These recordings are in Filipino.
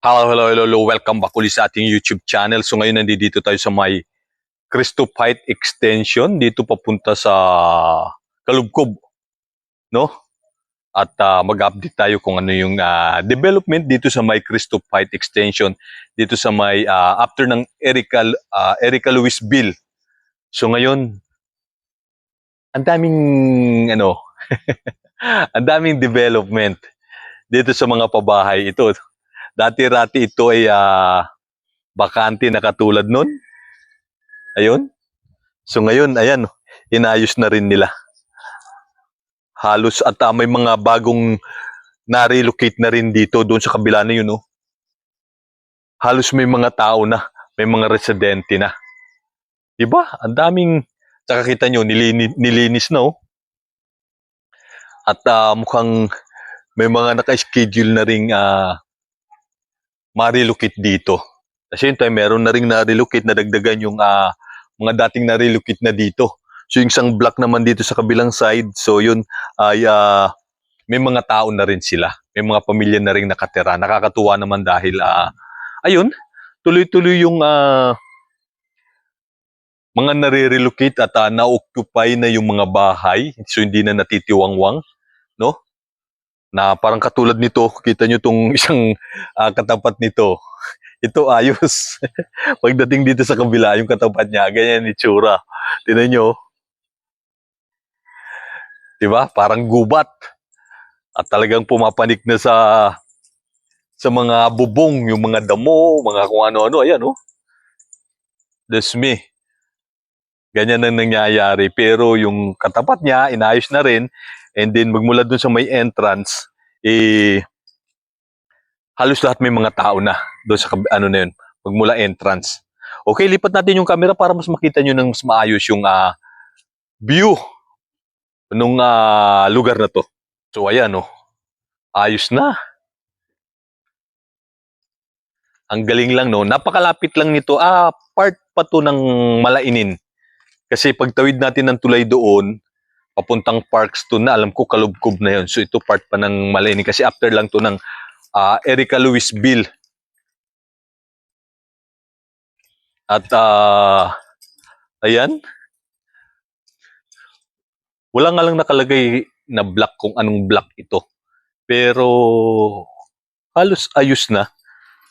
Hello, hello, hello. Welcome back ulit sa ating YouTube channel. So ngayon nandito tayo sa may Cristo Pipe Extension dito papunta sa Kalubkob, no? At ah, mag-update tayo kung ano yung ah, development dito sa may Cristo Pipe Extension dito sa may ah, after ng Erica ah, Erica Luis Bill. So ngayon ang daming ano ang daming development dito sa mga pabahay ito. Dati-rati ito ay ah, bakante na katulad nun. Ayun. So ngayon, ayan, inayos na rin nila. Halos at ah, may mga bagong na-relocate na rin dito doon sa kabila na yun. Oh. Halos may mga tao na, may mga residente na. Diba? Ang daming, tsaka kita nyo, nilini, nilinis na oh. At ah, mukhang may mga naka-schedule na ring ah, ma-relocate dito. Kasi yun tayo, meron na rin na-relocate na dagdagan yung ah, mga dating na-relocate na dito. So yung isang block naman dito sa kabilang side, so yun ay ah, may mga tao na rin sila. May mga pamilya na rin nakatira. Nakakatuwa naman dahil ah, ayun, tuloy-tuloy yung ah, mga nare-relocate at ah, na-occupy na yung mga bahay. So hindi na natitiwangwang? Na parang katulad nito, kita nyo tong isang ah, katapat nito. Ito ayos. Pagdating dito sa kabila, yung katapat niya, ganyan ni tsura. Tinan nyo. Diba? Parang gubat. At talagang pumapanik na sa sa mga bubong, yung mga damo, mga kung ano-ano. Ayan, oh. That's me. Ganyan ang nangyayari. Pero yung katapat niya, inayos na rin. And then magmula dun sa may entrance, eh, halos lahat may mga tao na doon sa ano na yun, magmula entrance. Okay, lipat natin yung camera para mas makita nyo ng mas maayos yung ah, view nung ah, lugar na to. So ayan oh, ayos na. Ang galing lang no, napakalapit lang nito. Ah, part pa to ng Malainin. Kasi pagtawid natin ng tulay doon, papuntang Parks to na, alam ko kalubkob na yun. So ito part pa ng Malainin kasi after lang to ng ah, Erica Luis Bill. At ah, ayan. Wala nga lang nakalagay na block kung anong block ito. Pero halos ayos na.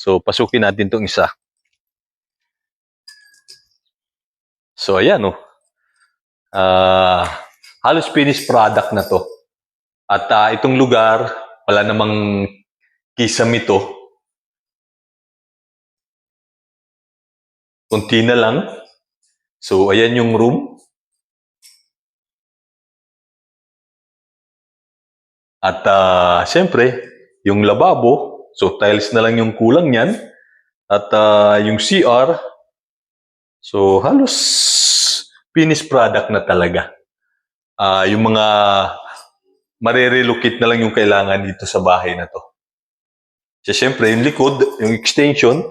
So pasukin natin tong isa. So ayan oh. Ah, halos finished product na to. At ah, itong lugar, wala namang kisam ito. Kunti na lang. So, ayan yung room. At ah, siyempre, yung lababo, so tiles na lang yung kulang niyan. At ah, yung CR, so halos finished product na talaga. Ah, yung mga marirelocate na lang yung kailangan dito sa bahay na to. So, siyempre, yung likod, yung extension.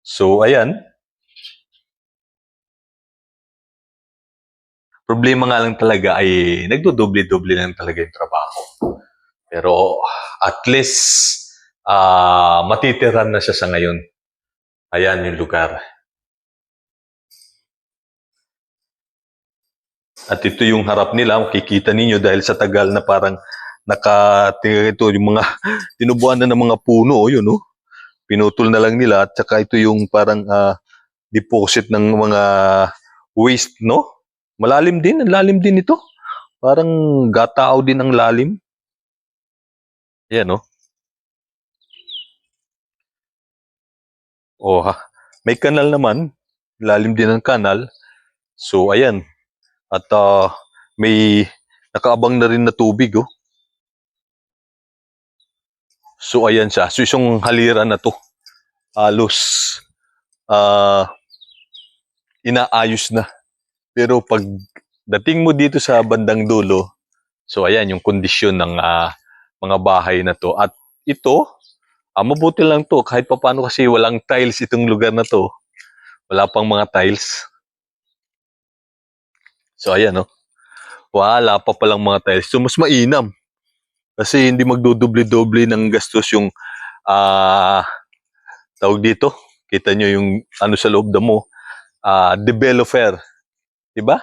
So, ayan. Problema nga lang talaga ay nagdodoble-doble lang talaga yung trabaho. Pero at least ah matitiran na siya sa ngayon. Ayan yung lugar. At ito yung harap nila, makikita ninyo dahil sa tagal na parang naka ito yung mga tinubuan na ng mga puno, oh, yun oh. Pinutol na lang nila at saka ito yung parang ah, deposit ng mga waste, no? Malalim din, lalim din ito. Parang gatao din ang lalim. Ayan, no? Oh, ha. May kanal naman. Lalim din ang kanal. So, ayan. At ah, may nakaabang na rin na tubig, oh. So, ayan siya. So, isang halira na to. Halos ah inaayos na. Pero pag dating mo dito sa bandang dulo, so ayan yung kondisyon ng ah, mga bahay na to. At ito, ah, mabuti lang to kahit papaano kasi walang tiles itong lugar na to. Wala pang mga tiles. So ayan no. Wala pa palang mga tiles. So mas mainam. Kasi hindi magdodoble-doble ng gastos yung ah tawag dito, kita nyo yung ano sa loob damo, ah developer. Diba?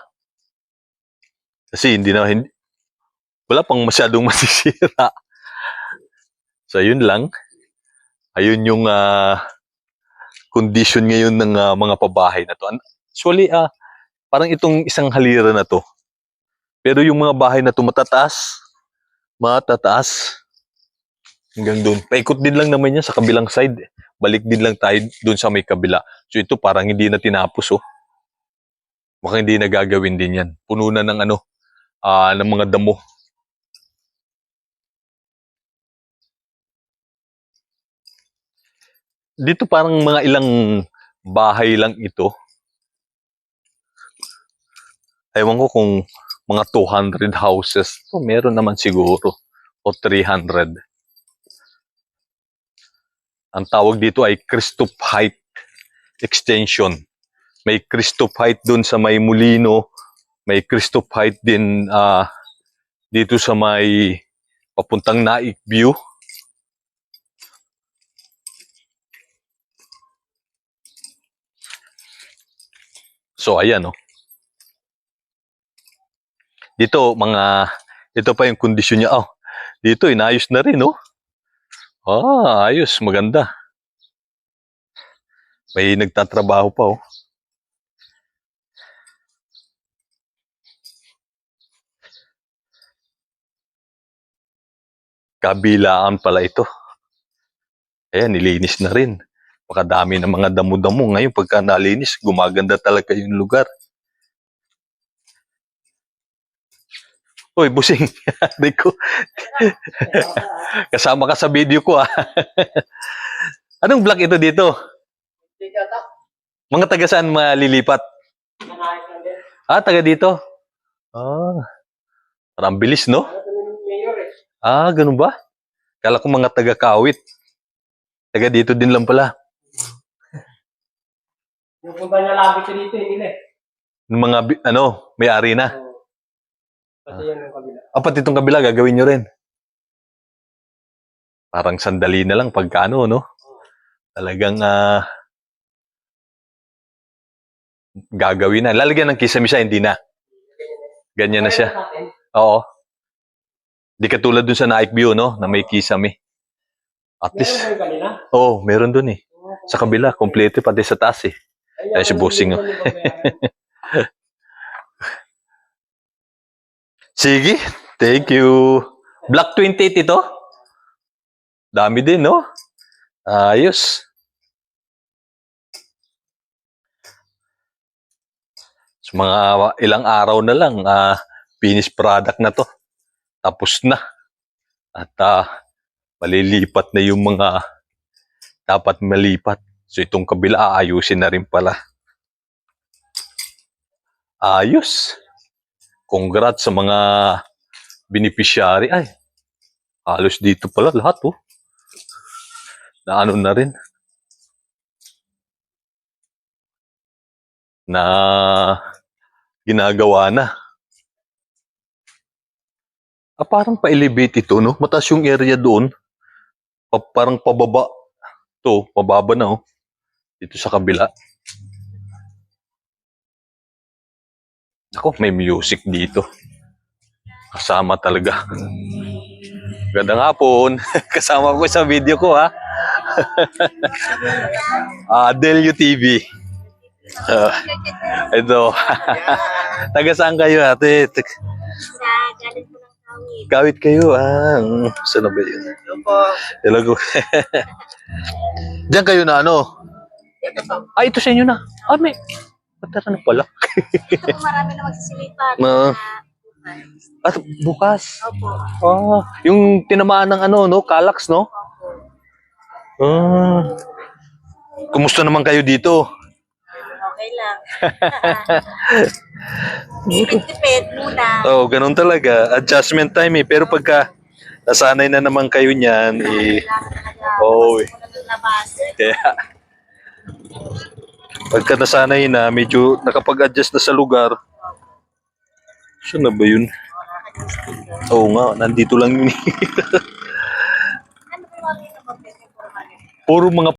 Kasi hindi na, hindi, wala pang masyadong masisira. So, yun lang. Ayun yung ah, condition ngayon ng ah, mga pabahay na to. Actually, ah, parang itong isang halira na to. Pero yung mga bahay na to matataas. Matataas. Hanggang doon. Paikot din lang naman yan sa kabilang side. Balik din lang tayo doon sa may kabila. So ito parang hindi na tinapos oh. Mukhang hindi na gagawin din yan. Puno na ng ano, ah ng mga damo. Dito parang mga ilang bahay lang ito. Ewan ko kung mga 200 houses. So, meron naman siguro. O 300. Ang tawag dito ay Christoph Height Extension. May Christoph Height dun sa may Molino. May Christoph Height din ah, dito sa may papuntang Naik View. So, ayan, oh. Dito, mga, ito pa yung kondisyon niya. Oh, dito, inayos na rin, oh. Ah, ayos, maganda. May nagtatrabaho pa, oh. Kabilaan pala ito. Ayan, nilinis na rin. Makadami ng mga damo-damo. Ngayon, pagka nalinis, gumaganda talaga yung lugar. Uy, busing. Aray ko. Kasama ka sa video ko, ah. Anong vlog ito dito? Mga taga saan malilipat? Ah, taga dito? Ah. Parang bilis, no? Ah, ganun ba? Kala ko mga taga Kawit. Taga dito din lang pala. Yung punta niya labi ko dito, hindi na eh. Yung mga, ano, may-ari na. Oo. Kasi yun yung kabila. Ah, pati itong kabila, gagawin nyo rin. Parang sandali na lang pagka ano, no? Talagang ah, gagawin na. Lalagyan ng kisamisa, hindi na. Ganyan na siya. Oo. Di katulad dun sa Naik View, no? Na may kisame. At Meron least, ba yung kanina? oo, meron dun eh. Sa kabila, kompleto pati sa taas eh. Ay, si Bossing, oh. Sige, thank you. Black 28 ito? Dami din, no? Ayos. So, mga ilang araw na lang, ah, finished product na to. Tapos na. At ah, malilipat na yung mga dapat malipat. So itong kabila aayusin na rin pala. Ayos. Congrats sa mga beneficiary. Ay, halos dito pala lahat oh. Na ano na rin. Na ginagawa na. Ah, parang pa-elevate ito, no? Mataas yung area doon. Pa- parang pababa. To, pababa na, oh. Dito sa kabila. Ako, may music dito. Kasama talaga. Gandang hapon. Kasama ko sa video ko, ha? Ah, Delio TV. Ah, ito. Taga saan kayo, ate? Sa galing po ng kawit. Kawit kayo, ah. Saan na ba yun? Hello po. Diyan kayo na ano? Po. Ah, ito sa inyo na. Ah, may... Patara na pala. Ito po marami na magsisilipan. Ma-. At bukas. Opo. Ah, yung tinamaan ng ano, no? Kalax, no? Opo. Ah. Kumusta naman kayo dito? Okay lang. Tipid-tipid muna. Oh, ganun talaga. Adjustment time eh. Pero pagka nasanay na naman kayo niyan, eh. Oo, eh. Kaya pagka nasanay na, medyo nakapag-adjust na sa lugar. Saan na ba yun? Oo nga, nandito lang yun. eh. Puro mga